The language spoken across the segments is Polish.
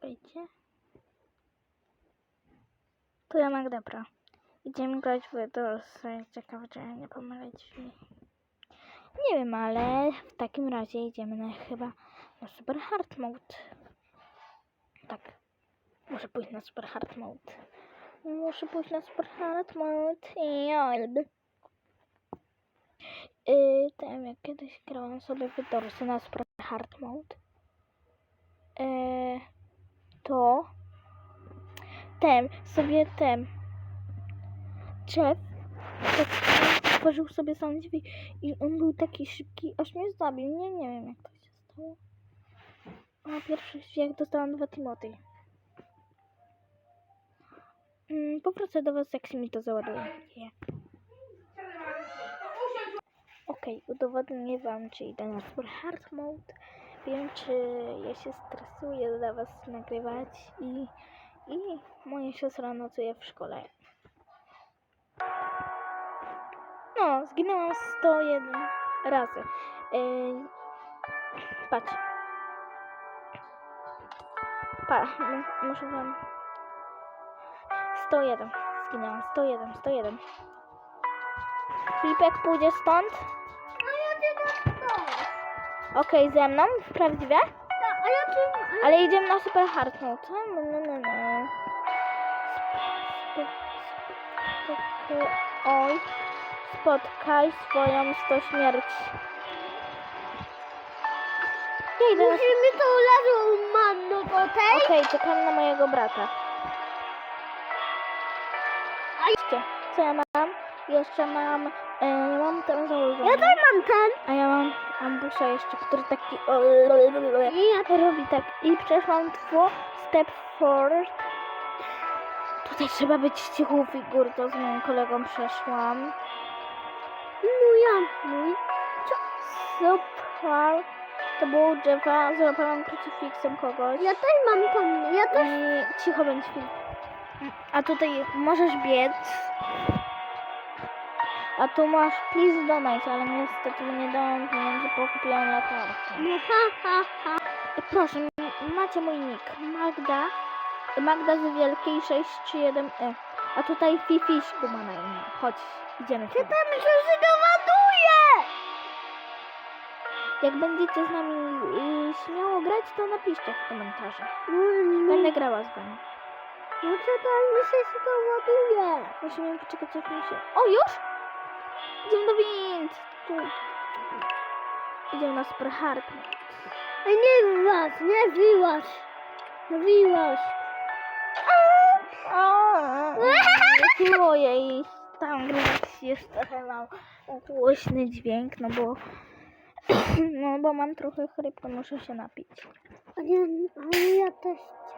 Czekajcie. To ja Magda Pro. Idziemy grać w Dorsa. Ciekawe, czy ja nie pomylę drzwi. Nie wiem, ale w takim razie idziemy na chyba na Super Hard Mode. Tak. Muszę pójść na Super Hard Mode. Muszę pójść na Super Hard Mode. Jolb. Yy, tam jak kiedyś grałam sobie w Dorsy na Super Hard Mode. Yy, to ten, sobie ten Jeff otworzył sobie sam drzwi i on był taki szybki, aż mnie zabił. Nie, nie wiem jak to się stało. A pierwszy jak dostałam dwa Timothy. Mm, powrócę do was, jak się mi to załaduje. Nie. Okej, udowodnię wam, czy idę na super hard mode. Wiem, czy ja się stresuję dla was nagrywać i, i moja siostra nocuje w szkole. No, zginęłam 101 razy. Yy, patrz. Pa, muszę wam... 101. Zginęłam. 101, 101. Filipek, pójdziesz stąd? Okej, okay, ze mną? W prawdziwe? Ale idziemy na super hard mode. No, no, no, no. Oj, spotkaj swoją sto śmierć. Ja idę Musimy to ulazło manno po. Okej, okay, czekam na mojego brata. Co ja mam? Jeszcze mam E, ja mam ten założony. Ja też mam ten. A ja mam ambusza jeszcze, który taki... I ja robi tak. I przeszłam two step forward. Tutaj trzeba być cichą figur, to z moim kolegą przeszłam. Mój, ja, mój. Super. To było drzewa, złapałam krucyfiksem kogoś. Ja też mam ten. Ja też. I cicho bądź film. A tutaj możesz biec. A tu masz please donate, ale niestety nie dałam pieniędzy, bo kupiłam latarkę. No ha, ha, ha. E, Proszę, macie mój nick. Magda. Magda z wielkiej 631E. A tutaj Fifiśku ma na imię. Chodź, idziemy. Ty tam się zdoładuje. Jak będziecie z nami y, śmiało grać, to napiszcie w komentarzach. No, Będę grała z wami. no co tam mi się zdoładuje? Musimy poczekać jak mi się... O, już? Idziemy do wind. Tu. Idziemy na super hard. A nie wyłaź, nie wyłaź. Nie wyłaź. Ojej, tam grać jest trochę mało głośny dźwięk, no bo no bo mam trochę chryp, to muszę się napić. A nie, ale ja też chcę.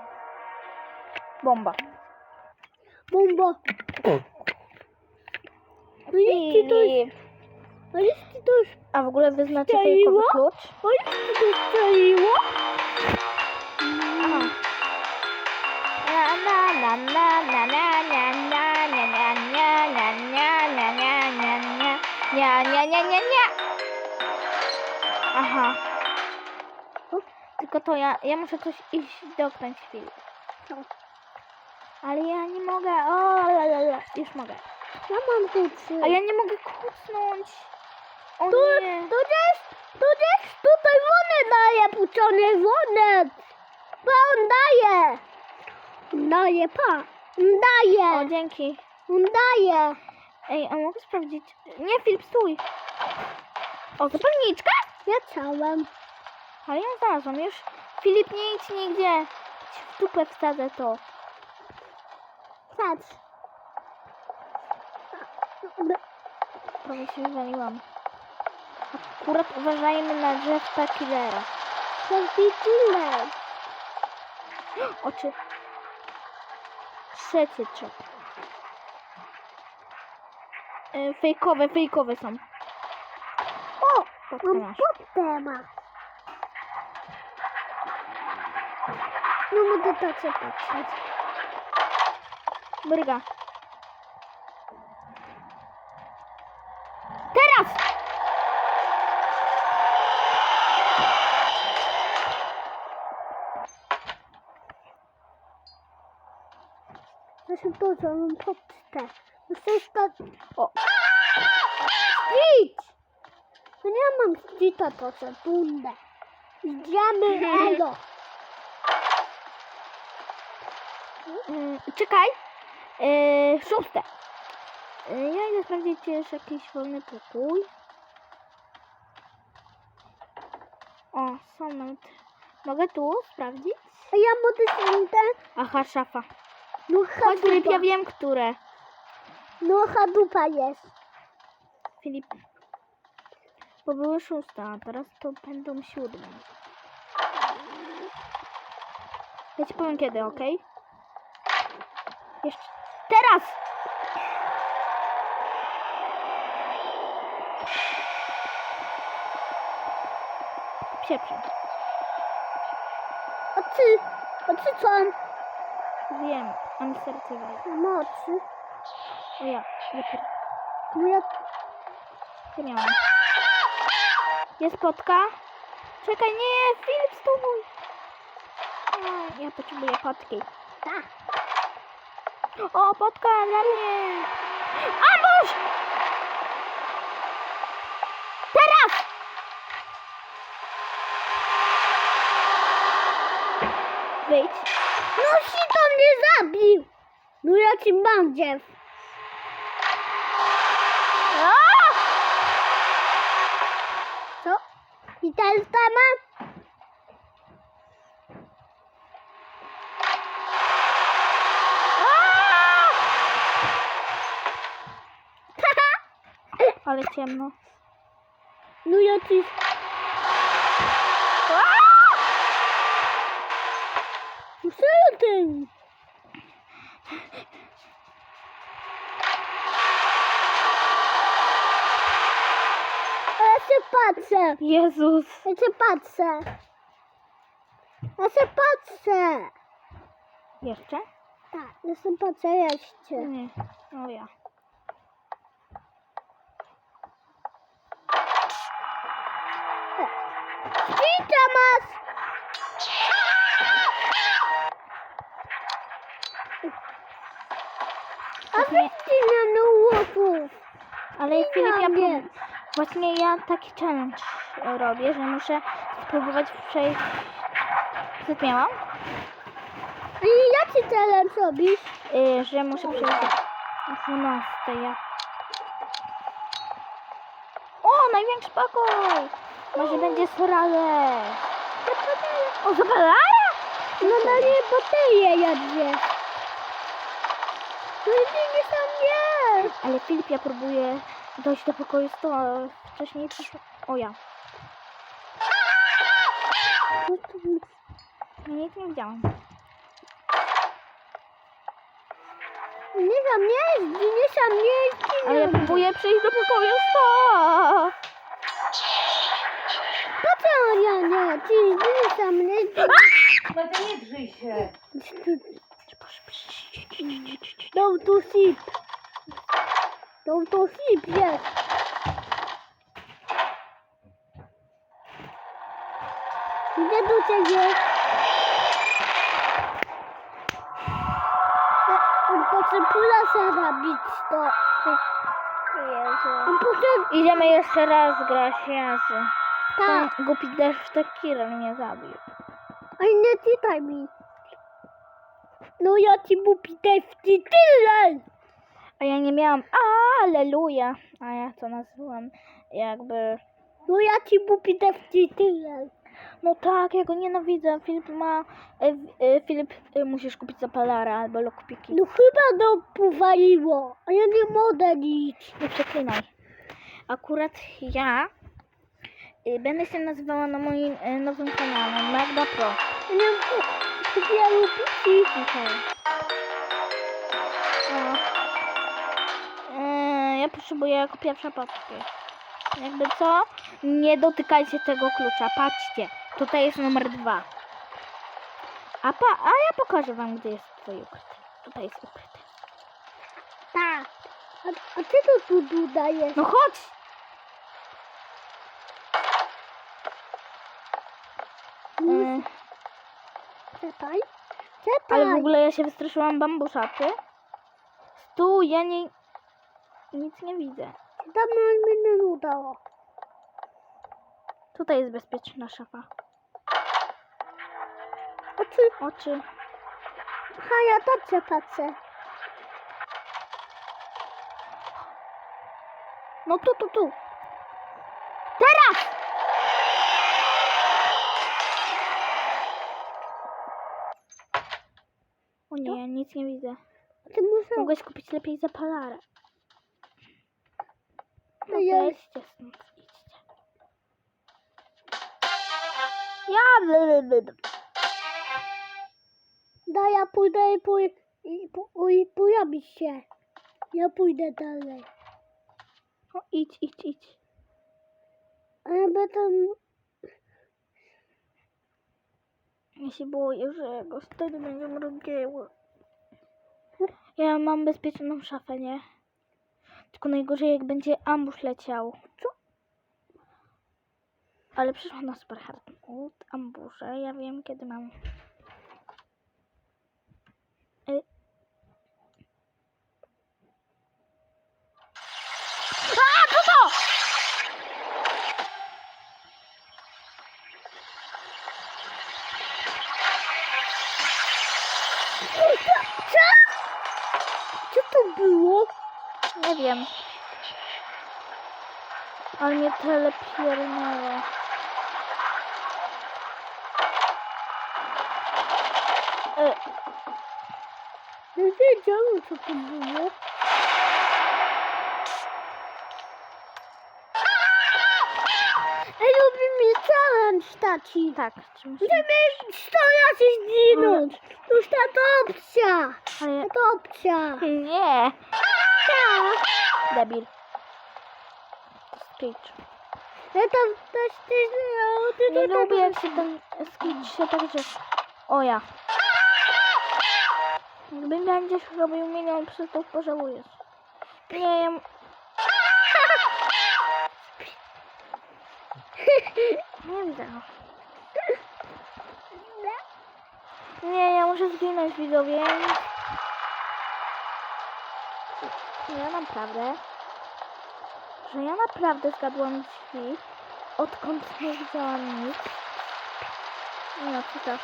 Bomba. Bomba. No to jest, Filip. a jeśli to jest, A w ogóle wyznaczy Strzeliło? fejkowy klucz? a jeśli to strzeliło? Aha. Na na na na na na na na na na na na na na na na Nia, nia, nia, nia, nia. Aha. Tylko to ja, ja muszę coś iść dotknąć chwilę. Co? Ale ja nie mogę. O, la, la, la. Już mogę. Ja mam tu trzy. A ja nie mogę kucnąć. O Tu, nie. tu gdzieś, tu gdzieś tutaj wonę daje, puczony wonę. Pa, on daje. Daje, pa. On O, daje. dzięki. On daje. Ej, a mogę sprawdzić? Nie, Filip, stój. O, zapalniczka? Ja całem. Ale ja znalazłam już. Filip, nie idź nigdzie. W dupę wsadzę to. Patrz. Prawie się wywaliłam. Akurat uważajmy na drzewka killera. Jest killer. Oczy. Trzecie czep. E, fejkowe, fejkowe są. O, mam masz. potema. No mogę się patrzeć. Bryga. Teraz! Ja boję, mam pocztę. Muszę stać... O, Idź! No nie mam ścita to sekundę. Idziemy, elo. y, czekaj. Y, szóste. Y, ja idę sprawdzić, czy jest jakiś wolny pokój. O, nawet. Mogę tu sprawdzić? A ja mogę ten... Aha, szafa. No Chodź, Filip, ja wiem, które. No chadupa jest. Filip. Bo były szóste, a teraz to będą siódme. Ja ci powiem kiedy, ok? Jeszcze. Teraz! Przepraszam. A ty? A ty co? Wiem, mam serce wali. Mocy. O ja, lepiej. No ja... Ja miałam. Jest potka? Czekaj, nie, Filip, stój! A, Ja potrzebuję potki. Tak. O, potka dla mnie! Ambush! Teraz! Wyjdź. No si to mnie zabił. No ja ci bandziew. Co? I ten temat? Ale ciemno. No ja ci... No? A ja się patrzę. Jezus. Ja się patrzę. Ja się patrzę. Jeszcze? Tak, ja się patrzę jeszcze. Nie. O ja. Świta masz! Wyścigam na łopów. Ale Filip, ja prób- właśnie ja taki challenge e, robię, że muszę spróbować przejść. Co miałam? I jaki talent robisz? Y, że muszę przejść do 12. Ja. O, największy pokój! Może będzie sorale. O, zapalara! No na nie baterie ja dwie. No i nie sam nie. Ale Filip, ja próbuję dojść do pokoju 100, a wcześniej przyszło... O ja. No nic nie widziałam. Nie sam nie jeździ, nie sam nie jeździ. Ale ja próbuję przejść do pokoju 100! Po co ja nie? Ty nie sam nie jeździ. No nie drzyj się. Dał tu sip. Dał tu sip jest. Idę do ciebie. On potrzebuje zabić to. On potrzebuje... Idziemy jeszcze raz grać jazdy. Tak. Ten głupi deszcz tequila mnie zabił. A nie czytaj mi. No ja ci mówię w tyle. A ja nie miałam. Aleluja. A ja to nazywam jakby. No ja ci mówię w tyle. No tak, ja go nienawidzę. Filip ma. E, e, Filip, e, musisz kupić zapalara albo lokpiki. No chyba no powaliło. A ja nie mogę nic. Nie przeklinaj. Akurat ja e, będę się nazywała na moim e, nowym kanale Magda Pro. Ja nie kupię lupiki. Okej. O. E, ja potrzebuję jako pierwsza paczkę. Jakby co? Nie dotykajcie tego klucza. Patrzcie. Tutaj jest numer dwa. A, pa, a ja pokażę wam, gdzie jest tutaj ukryty. Tutaj jest ukryty. Tak. A, a ty to tu dajesz? No chodź! E, czekaj. Czekaj. ale w ogóle ja się wystraszyłam bambuszaty. Stój, ja nie... Nic nie widzę. Tam mi nie udało. Tutaj jest bezpieczna szafa. Oczy. Oczy. Ha, ja patrzę, patrzę. No tu, tu, tu. Teraz! O nie, nic nie widzę. Ty muszę... Mogłeś kupić lepiej zapalarę. No No ja- weźcie stąd, idźcie. Ja... Da, ja pójdę i, pój... i, po... i pojawi się. Ja pójdę dalej. O, idź, idź, idź. A ja będę... Ja się boję, że go wtedy będzie mrugiało. Ja mam bezpieczną szafę, nie? Tylko najgorzej jak będzie ambush leciał. Co? Ale przyszło na super hard mode, ambusze. Ja wiem kiedy mam. Y- A, co to? Co? Co to było? Nie wiem. Ale mnie telepiernęło. E, Nie wiedziałem, co to było. Ej, robi mi challenge, taci. tak. Musimy 100 razy zginąć. Już ta to opcja. Ale... To opcja. Nie! Tak. Debil. Screech. Ja tam też ty, Nie ty, ty, lubię jak się ten Screech się tak że... O ja. Gdy będziesz robił milion przez to pożałujesz. Nie, ja... Nie widzę. Nie, ja muszę zginąć widzowie. Ja naprawdę, że ja naprawdę zgadłam drzwi, odkąd nie widziałam nic. No, co to?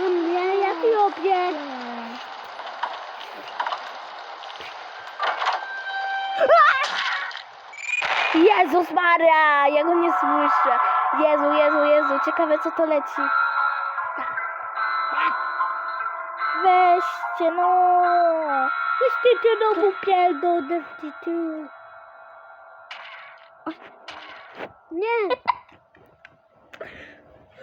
Nie, ja. Nie. Jezus Maria, ja go nie słyszę. Jezu, Jezu, Jezu, ciekawe co to leci. Weźcie, no. Wszyscy ty znowu pierdolę w tytuł. Nie.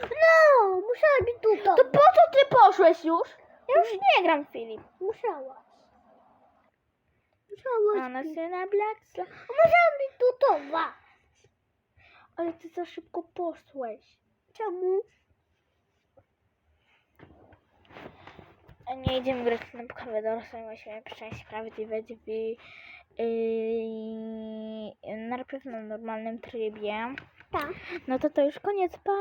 No, musiała być tutaj. To po co ty poszłeś już? Ja już nie gram, Filip. Musiałaś. Musiałaś Ona się na Blacksla. Musiała być tutowa. Ale ty za szybko poszłeś. Czemu? Nie idziemy grać na kawę dorosłą, musimy przejść prawdziwe drzwi. Yy, najpierw na normalnym trybie. Tak. No to to już koniec, pa!